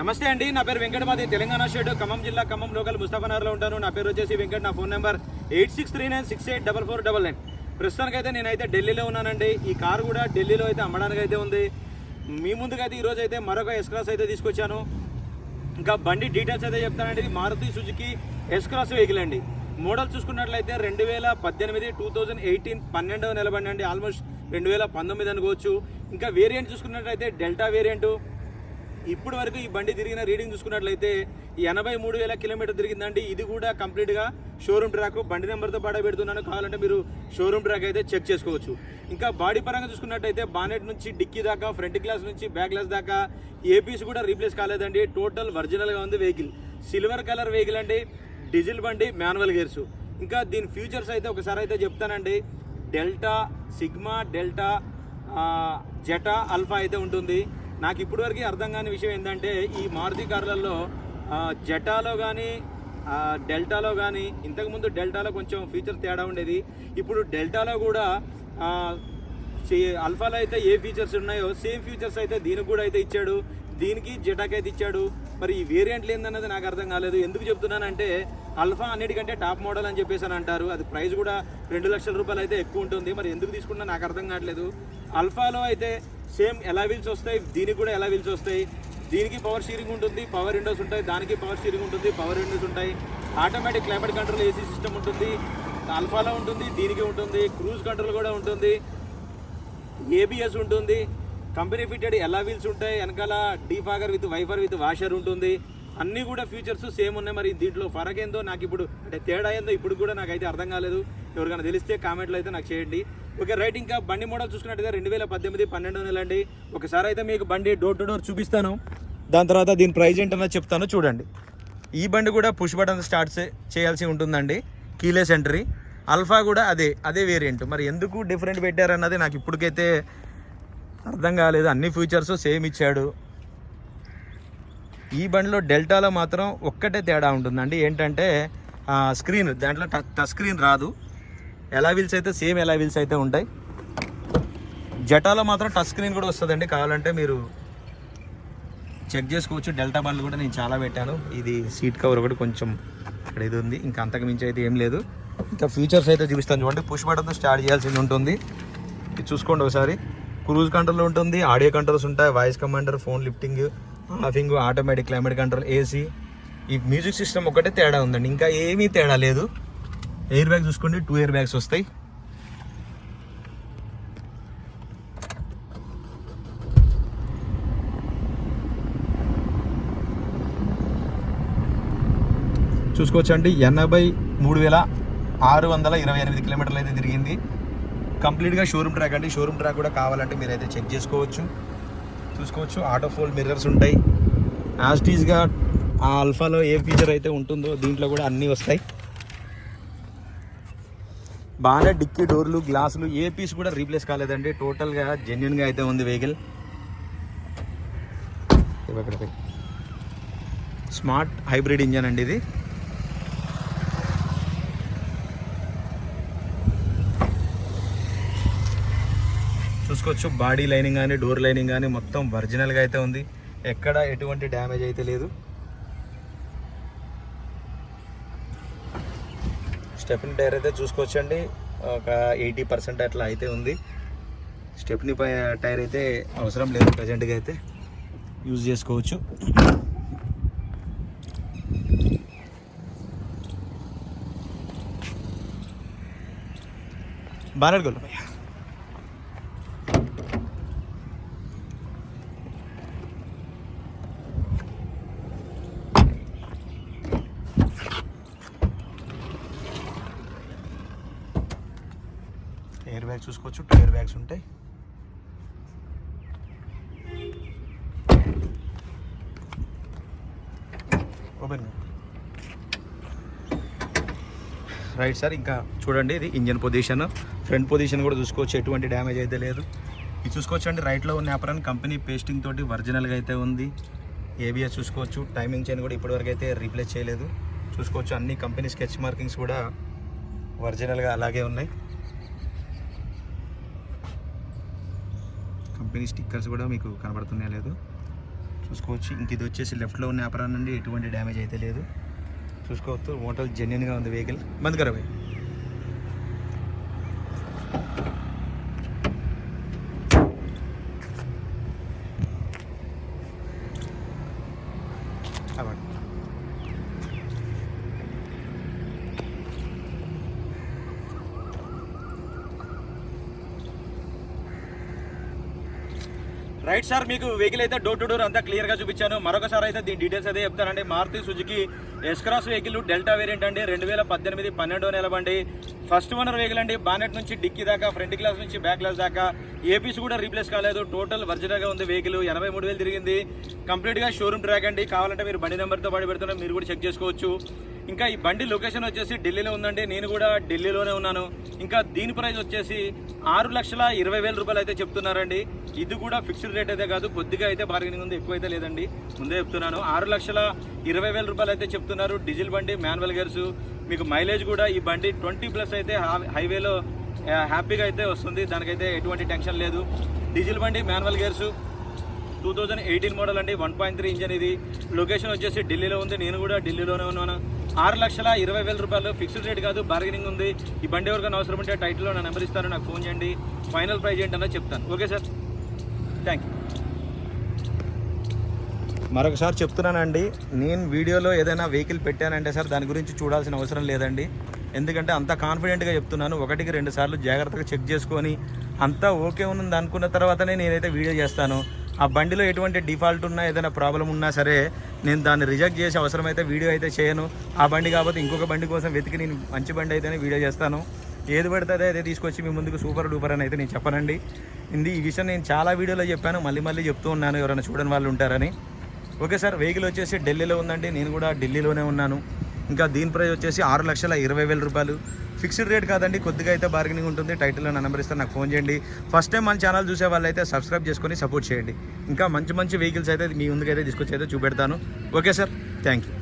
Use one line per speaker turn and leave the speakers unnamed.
నమస్తే అండి నా పేరు వెంకట మాది తెలంగాణ స్టేట్ ఖమ్మం జిల్లా ఖమ్మం లోకల్ ముస్తాఫనగర్లో ఉంటాను. నా పేరు వచ్చేసి వెంకట్ నా phone number eight six three nine six eight double four double nine. ప్రస్తుతానికైతే నేనైతే ఢిల్లీలో ఉన్నానండి. ఈ కారు కూడా ఢిల్లీలో అయితే అమ్మడానికి అయితే ఉంది. మీ ముందుకైతే ఈరోజు అయితే మరొక ఎస్క్రాస్ అయితే తీసుకొచ్చాను. ఇంకా బండి డీటెయిల్స్ అయితే చెప్తానండి. ఇది Maruti Suzuki S Cross vehicle అండి. మోడల్ చూసుకున్నట్లయితే రెండు వేల పద్దెనిమిది టూ థౌజండ్ ఎయిటీన్ పన్నెండవ నిలబండి అండి. ఆల్మోస్ట్ రెండు వేల పంతొమ్మిది అనుకోవచ్చు. ఇంకా వేరియంట్ చూసుకున్నట్లయితే డెల్టా వేరియంటు ఇప్పుడు వరకు ఈ బండి తిరిగిన రీడింగ్ చూసుకున్నట్లయితే ఎనభై మూడు వేల కిలోమీటర్ తిరిగిందండి. ఇది కూడా కంప్లీట్గా షోరూమ్ ట్రాక్ బండి నెంబర్తో పాటు పెడుతున్నాను. కావాలంటే మీరు షోరూమ్ ట్రాక్ అయితే చెక్ చేసుకోవచ్చు. ఇంకా బాడీ పరంగా చూసుకున్నట్టయితే బానెట్ నుంచి డిక్కీ దాకా ఫ్రంట్ గ్లాస్ నుంచి బ్యాక్ గ్లాస్ దాకా ఏపీస్ కూడా రీప్లేస్ కాలేదండి. టోటల్ ఒరిజినల్గా ఉంది వెహికల్ సిల్వర్ కలర్ వెహికల్ అండి. డీజిల్ బండి మాన్యువల్ గేర్స్ ఇంకా దీని ఫ్యూచర్స్ అయితే ఒకసారి అయితే చెప్తానండి. Delta sigma delta zeta alpha అయితే ఉంటుంది. నాకు ఇప్పటివరకు అర్థం కాని విషయం ఏంటంటే ఈ మారుతి కార్లలో జటాలో కానీ డెల్టాలో కానీ ఇంతకుముందు డెల్టాలో కొంచెం ఫీచర్స్ తేడా ఉండేది. ఇప్పుడు డెల్టాలో కూడా అల్ఫాలో అయితే ఏ ఫీచర్స్ ఉన్నాయో సేమ్ ఫీచర్స్ అయితే దీనికి కూడా అయితే ఇచ్చాడు. దీనికి జెటాకి అయితే ఇచ్చాడు. మరి ఈ వేరియంట్లు ఏందన్నది నాకు అర్థం కాలేదు. ఎందుకు చెప్తున్నానంటే అల్ఫా అన్నిటికంటే టాప్ మోడల్ అని చెప్పేసి అని అంటారు. అది ప్రైస్ కూడా రెండు లక్షల రూపాయలు అయితే ఎక్కువ ఉంటుంది. మరి ఎందుకు తీసుకున్నా నాకు అర్థం కావట్లేదు. అల్ఫాలో అయితే సేమ్ ఎలా వీల్స్ వస్తాయి దీనికి కూడా ఎలా వీల్స్ వస్తాయి? దీనికి పవర్ స్టీరింగ్ ఉంటుంది పవర్ విండోస్ ఉంటాయి దానికి పవర్ స్టీరింగ్ ఉంటుంది పవర్ విండోస్ ఉంటాయి. Automatic climate control AC system ఉంటుంది అల్ఫాలో ఉంటుంది దీనికి ఉంటుంది క్రూజ్ కంట్రోల్ కూడా ఉంటుంది ఏబిఎస్ ఉంటుంది. కంపెనీ ఫిట్టెడ్ ఎలా వీల్స్ ఉంటాయి వెనకాల defogger with wiper with washer ఉంటుంది. అన్నీ కూడా ఫీచర్స్ సేమ్ ఉన్నాయి. మరి దీంట్లో ఫరక్ ఏందో నాకు ఇప్పుడు అంటే తేడా ఏందో ఇప్పుడు కూడా నాకైతే అర్థం కాలేదు. ఎవరికైనా తెలిస్తే కామెంట్లో అయితే నాకు చేయండి. ఓకే రైట్ ఇంకా బండి మోడల్ చూసుకున్నట్టుగా రెండు వేల పద్దెనిమిది పన్నెండు నెలండి. అండి ఒకసారి అయితే మీకు బండి డోర్ టు డోర్ చూపిస్తాను. దాని తర్వాత దీని ప్రైజ్ ఏంటన్నా చెప్తాను చూడండి. ఈ బండి కూడా పుష్ బటన్ స్టార్ట్ చేయాల్సి ఉంటుందండి. కీలెస్ ఎంట్రీ అల్ఫా కూడా అదే అదే వేరియంట్ మరి ఎందుకు డిఫరెంట్ పెట్టారన్నది నాకు ఇప్పటికైతే అర్థం కాలేదు. అన్ని ఫీచర్స్ సేమ్ ఇచ్చాడు. ఈ బండిలో డెల్టాలో మాత్రం ఒక్కటే తేడా ఉంటుందండి. ఏంటంటే స్క్రీన్ దాంట్లో టచ్ స్క్రీన్ రాదు. ఎలా వీల్స్ అయితే సేమ్ ఎలా వీల్స్ అయితే ఉంటాయి. జటాలో మాత్రం టచ్ స్క్రీన్ కూడా వస్తుందండి. కావాలంటే మీరు చెక్ చేసుకోవచ్చు. డెల్టా బండ్లు కూడా నేను చాలా పెట్టాను. ఇది సీట్ కవర్ ఒకటి కొంచెం ఇక్కడ ఇది ఉంది. ఇంకా అంతకు మించి అయితే ఏం లేదు. ఇంకా ఫీచర్స్ అయితే చూపిస్తాను చూడండి. పుష్ బటన్తో స్టార్ట్ చేయాల్సింది ఉంటుంది. ఇది చూసుకోండి ఒకసారి. క్రూజ్ కంట్రోల్ ఉంటుంది. ఆడియో కంట్రోల్స్ ఉంటాయి. వాయిస్ కమాండర్ ఫోన్ లిఫ్టింగ్ హాఫింగ్ ఆటోమేటిక్ క్లైమేట్ కంట్రోల్ ఏసీ. ఈ మ్యూజిక్ సిస్టమ్ ఒకటే తేడా ఉందండి. ఇంకా ఏమీ తేడా లేదు. ఎయిర్ బ్యాగ్ చూసుకోండి టూ ఎయిర్ బ్యాగ్స్ వస్తాయి. చూసుకోవచ్చండి. ఎనభై మూడు వేల ఆరు వందల ఇరవై ఎనిమిది కిలోమీటర్లు అయితే తిరిగింది. కంప్లీట్గా షోరూమ్ ట్రాక్ అండి. షోరూమ్ ట్రాక్ కూడా కావాలంటే మీరైతే చెక్ చేసుకోవచ్చు. చూసుకోవచ్చు. ఆటో ఫోల్డ్ మిర్రర్స్ ఉంటాయి. యాస్టీస్గా ఆ అల్ఫాలో ఏ ఫీచర్ అయితే ఉంటుందో దీంట్లో కూడా అన్నీ వస్తాయి. బాగానే డిక్కీ డోర్లు గ్లాసులు ఏ పీస్ కూడా రీప్లేస్ కాలేదండి. టోటల్గా జెన్యున్గా అయితే ఉంది వెహికల్ స్మార్ట్ హైబ్రిడ్ ఇంజన్ అండి ఇది. చూసుకోవచ్చు. బాడీ లైనింగ్ కానీ డోర్ లైనింగ్ కానీ మొత్తం ఒరిజినల్గా అయితే ఉంది. ఎక్కడ ఎటువంటి డ్యామేజ్ అయితే లేదు. స్టెప్ని టైర్ అయితే చూసుకోవచ్చండి. ఒక ఎయిటీ పర్సెంట్ అట్లా అయితే ఉంది. స్టెప్ని పై టైర్ అయితే అవసరం లేదు ప్రజెంట్గా అయితే. యూజ్ చేసుకోవచ్చు. బాగా గోల్ ఎయిర్ బ్యాగ్స్ చూసుకోవచ్చు టూ ఎయిర్ బ్యాగ్స్ ఉంటాయి. ఓపెన్ రైట్ సార్ ఇంకా చూడండి ఇది ఇంజన్ పొజిషన్. ఫ్రంట్ పొజిషన్ కూడా చూసుకోవచ్చు ఎటువంటి డ్యామేజ్ అయితే లేదు. ఇది చూసుకోవచ్చు అండి రైట్లో ఉన్న యాపరాన్ కంపెనీ పేస్టింగ్ తోటి ఒరిజినల్గా అయితే ఉంది. ఏబిఎస్ చూసుకోవచ్చు టైమింగ్ చైన్ కూడా ఇప్పటివరకు అయితే రీప్లేస్ చేయలేదు. చూసుకోవచ్చు అన్ని కంపెనీ స్కెచ్ మార్కింగ్స్ కూడా ఒరిజినల్గా అలాగే ఉన్నాయి. కంపెనీ స్టిక్కర్స్ కూడా మీకు కనబడుతున్నాయి లేదు? చూసుకోవచ్చు. ఇంక ఇది వచ్చేసి లెఫ్ట్లో ఉన్న వ్యాపారం నుండి ఎటువంటి డ్యామేజ్ అయితే లేదు. చూసుకోవచ్చు. మోటల్ జెన్యున్గా ఉంది వెహికల్. బంద్ కరా భయ్ అవ్వండి. రైట్ సార్ మీకు వెహికల్ అయితే డోర్ టు డోర్ అంతా క్లియర్గా చూపించాను. మరొకసారి అయితే దీని డీటెయిల్స్ అయితే చెప్తానండి. Maruti Suzuki S Cross vehicle Delta variant అండి. రెండు వేల పద్దెనిమిది పన్నెండో నెల బండి. ఫస్ట్ ఓనర్ వెహికల్ అండి. బానెట్ నుంచి డిక్కీ దాకా ఫ్రంట్ గ్లాస్ నుంచి బ్యాక్ గ్లాస్ దాకా. ఏపీస్ కూడా రీప్లేస్ కాలేదు. టోటల్గా ఉంది వెహికల్ ఎనభై మూడు వేలు తిరిగింది. కంప్లీట్గా షోరూమ్ ట్రాక్ అండి. కావాలంటే మీరు బండి నెంబర్తో పాటు పెడుతున్నా మీరు కూడా చెక్ చేసుకోవచ్చు. ఇంకా ఈ బండి లొకేషన్ వచ్చేసి ఢిల్లీలో ఉందండి. నేను కూడా ఢిల్లీలోనే ఉన్నాను. ఇంకా దీని ప్రైస్ వచ్చేసి ఆరు లక్షల ఇరవై వేల రూపాయలు అయితే చెప్తున్నారండి. ఇది కూడా ఫిక్స్డ్ రేట్ అయితే కాదు. కొద్దిగా అయితే బార్గెనింగ్ ఉంది. ఎక్కువ అయితే లేదండి. ముందే చెప్తున్నాను. ఆరు లక్షల ఇరవై వేల రూపాయలు అయితే చెప్తున్నారు డీజిల్ బండి మాన్యువల్ గేర్స్. మీకు మైలేజ్ కూడా ఈ బండి ట్వంటీ ప్లస్ అయితే హైవేలో హ్యాపీగా అయితే వస్తుంది. దానికైతే ఎటువంటి టెన్షన్ లేదు. డీజిల్ బండి manual gears two thousand eighteen model అండి. వన్ పాయింట్ త్రీ ఇంజన్ ఇది లొకేషన్ వచ్చేసి ఢిల్లీలో ఉంది. నేను కూడా ఢిల్లీలోనే ఉన్నాను. ఆరు లక్షల ఇరవై వేల రూపాయలు ఫిక్స్డ్ రేట్ కాదు బార్గెనింగ్ ఉంది. ఈ బండి ఎవరికైనా అవసరం ఉంటే టైటిల్లో నా నెంబర్ ఇస్తాను నాకు ఫోన్ చేయండి. ఫైనల్ ప్రైజ్ ఏంటన్నా చెప్తాను. ఓకే సార్ థ్యాంక్ యూ మరొకసారి చెప్తున్నానండి నేను వీడియోలో ఏదైనా వెహికల్ పెట్టానంటే సార్ దాని గురించి చూడాల్సిన అవసరం లేదండి. ఎందుకంటే అంత కాన్ఫిడెంట్గా చెప్తున్నాను ఒకటికి రెండు సార్లు జాగ్రత్తగా చెక్ చేసుకొని అంతా ఓకే ఉంది అనుకున్న తర్వాతనే నేనైతే వీడియో చేస్తాను. ఆ బండిలో ఎటువంటి డిఫాల్ట్ ఉన్నా ఏదైనా ప్రాబ్లం ఉన్నా సరే నేను దాన్ని రిజెక్ట్ చేసి అవసరమైతే వీడియో అయితే చేయను. ఆ బండి కాకపోతే ఇంకొక బండి కోసం వెతికి నేను మంచి బండి అయితేనే వీడియో చేస్తాను. ఏది పడితే అదే అయితే తీసుకొచ్చి మీ ముందుకు సూపర్ డూపర్ అని అయితే నేను చెప్పనండి. ఇది ఈ విషయం నేను చాలా వీడియోలో చెప్పాను మళ్ళీ మళ్ళీ చెప్తూ ఉన్నాను ఎవరైనా చూడని వాళ్ళు ఉంటారని. ఓకే సార్ వెహికల్ వచ్చేసి ఢిల్లీలో ఉందండి. నేను కూడా ఢిల్లీలోనే ఉన్నాను. ఇంకా దీని ప్రైస్ వచ్చేసి ఆరు లక్షల ఇరవై వేల రూపాయలు. ఫిక్స్డ్ రేట్ కాదండి కొద్దిగా అయితే బార్గెనింగ్ ఉంటుంది. టైటిల్లో నా నెంబర్ ఇస్తే నాకు ఫోన్ చేయండి. ఫస్ట్ టైం మన ఛానల్ చూసే వాళ్ళైతే సబ్స్క్రైబ్ చేసుకొని సపోర్ట్ చేయండి. ఇంకా మంచి మంచి వెహికల్స్ అయితే మీ ముందుకైతే తీసుకొచ్చి అయితే చూపెడతాను. Okay sir thank you